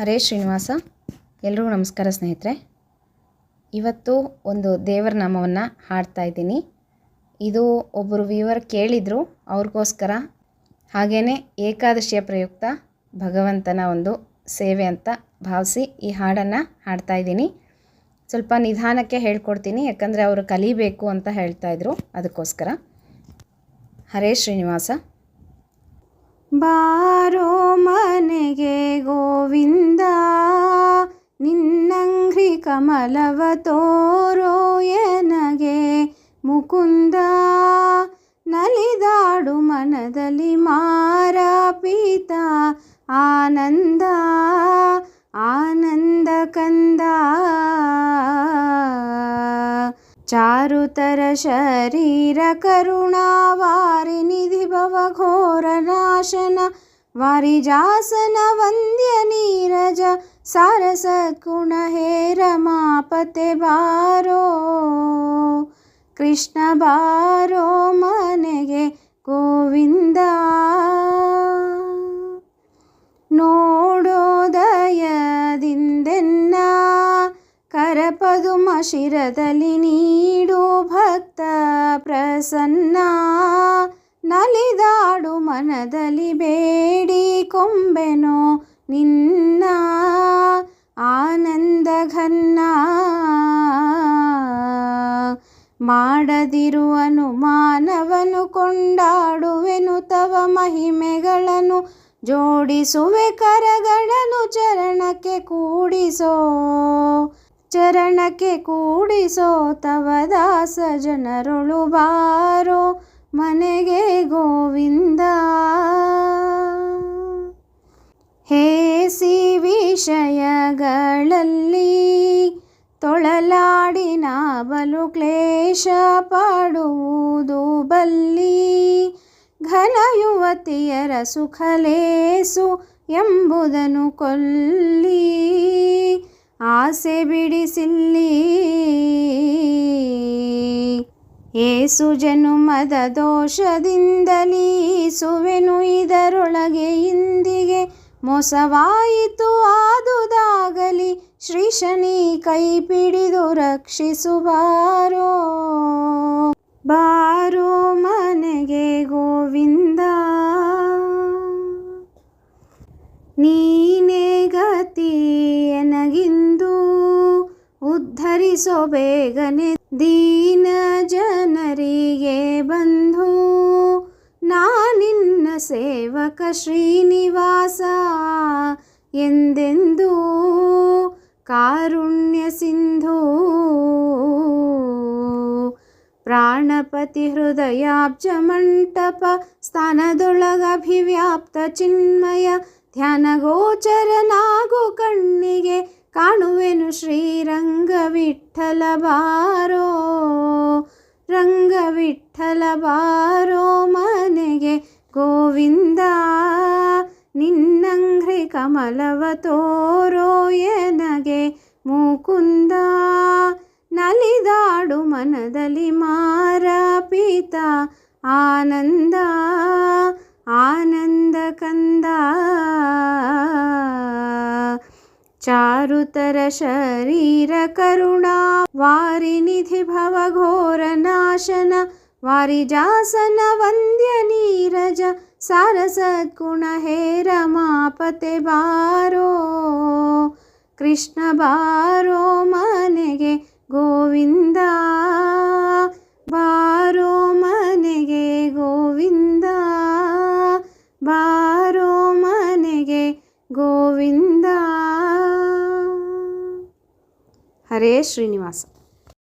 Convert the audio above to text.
ಹರೇ ಶ್ರೀನಿವಾಸ. ಎಲ್ರಿಗೂ ನಮಸ್ಕಾರ ಸ್ನೇಹಿತರೆ. ಇವತ್ತು ಒಂದು ದೇವರ ನಾಮವನ್ನು ಹಾಡ್ತಾ ಇದ್ದೀನಿ. ಇದು ಒಬ್ಬರು ವ್ಯೂವರ್ ಕೇಳಿದರು ಅವ್ರಿಗೋಸ್ಕರ. ಹಾಗೆಯೇ ಏಕಾದಶಿಯ ಪ್ರಯುಕ್ತ ಭಗವಂತನ ಒಂದು ಸೇವೆ ಅಂತ ಭಾವಿಸಿ ಈ ಹಾಡನ್ನು ಹಾಡ್ತಾ ಇದ್ದೀನಿ. ಸ್ವಲ್ಪ ನಿಧಾನಕ್ಕೆ ಹೇಳ್ಕೊಡ್ತೀನಿ, ಯಾಕಂದರೆ ಅವರು ಕಲಿಬೇಕು ಅಂತ ಹೇಳ್ತಾಯಿದ್ರು ಅದಕ್ಕೋಸ್ಕರ. ಹರೇ ಶ್ರೀನಿವಾಸ. ಬಾರೋ ಮನೆಗೆ ಗೋವಿಂದ ನಿನ್ನಂಗ್ರಿ ಕಮಲವ ತೋರೋ ಎನಗೆ ಮುಕುಂದ. ನಲಿದಾಡು ಮನದಲ್ಲಿ चारुतरशरीरकरुणा भवघोरनाशन वारिजासन वन्द्यनीरज सारसद्गुणहे रमापते हैरमापते बारो। कृष्ण बारो मनेगे गोविन्द। ಶಿರದಲ್ಲಿ ನೀಡು ಭಕ್ತ ಪ್ರಸನ್ನ. ನಲಿದಾಡು ಮನದಲ್ಲಿ ಬೇಡಿ ಕೊಂಬೆನೋ ನಿನ್ನ ಆನಂದ ಘನ್ನ. ಮಾನವನು ಕೊಂಡಾಡುವೆನು ತವ ಮಹಿಮೆಗಳನ್ನು. ಜೋಡಿಸುವೆ ಕರಗಳನ್ನು ಚರಣಕ್ಕೆ ಕೂಡಿಸೋ ಚರಣಕ್ಕೆ ಕೂಡಿಸೋ ತವ ದಾಸ ಜನರೊಳು ಬಾರೋ ಮನೆಗೆ ಗೋವಿಂದ. ಹೇಸಿ ವಿಷಯಗಳಲ್ಲಿ ತೊಳಲಾಡಿನ ಬಲು ಕ್ಲೇಶ ಪಾಡುವುದು ಬಲ್ಲಿ. ಘನ ಯುವತಿಯರ ಸುಖಲೇಸು ಎಂಬುದನ್ನು ಕೊಲ್ಲಿ. ಆಸೆ ಬಿಡಿಸಿಲ್ಲಿ ಏಸು ಜನುಮದ ದೋಷದಿಂದಲೀ ಸುವೆನು ಇದರೊಳಗೆ ಇಂದಿಗೆ ಮೋಸವಾಯಿತು ಆದುದಾಗಲಿ ಶ್ರೀ ಶನಿ ಕೈ ಪಿಡಿದು ರಕ್ಷಿಸುವಾರೋ. ಬಾರೋ ಮನೆಗೆ ಗೋವಿಂದ. ನೀನೇ ಗತಿ ಉದ್ಧರಿಸೋ ಬೇಗನೆ. ದೀನ ಜನರಿಗೆ ಬಂಧು ನಾನಿನ್ನ ಸೇವಕ ಶ್ರೀನಿವಾಸ. ಎಂದೆಂದೂ ಕಾರುಣ್ಯ ಸಿಂಧು. ಪ್ರಾಣಪತಿ ಹೃದಯಾಬ್ಜ ಮಂಟಪ ಸ್ಥಾನದೊಳಗಭಿವ್ಯಾಪ್ತ ಚಿನ್ಮಯ. ಧ್ಯಾನ ಗೋಚರನಾಗು ಕಣ್ಣಿಗೆ ಕಾಣುವೆನು ಶ್ರೀರಂಗ ವಿಠಲ ಬಾರೋ ರಂಗ ವಿಠಲ ಬಾರೋ ಮನೆಗೆ ಗೋವಿಂದ? ನಿನ್ನಂಘ್ರಿ ಕಮಲವ ತೋರೋ ಎನಗೆ ಮುಕುಂದ? ನಲಿದಾಡು ಮನದಲ್ಲಿ ಮಾರಾಪೀತ ಆನಂದ ಆನಂದ ಕಂದ. चारुतरशरीरकरुणा वारिनिधि भवघोरनाशन वारिजासन वन्द्यनीरज सारसद्गुण है रमापते बारो कृष्ण बारो मनेगे गोविन्दा बारो मनेगे गोविन्द। ಗೋವಿಂದ ಹರೇ ಶ್ರೀನಿವಾಸ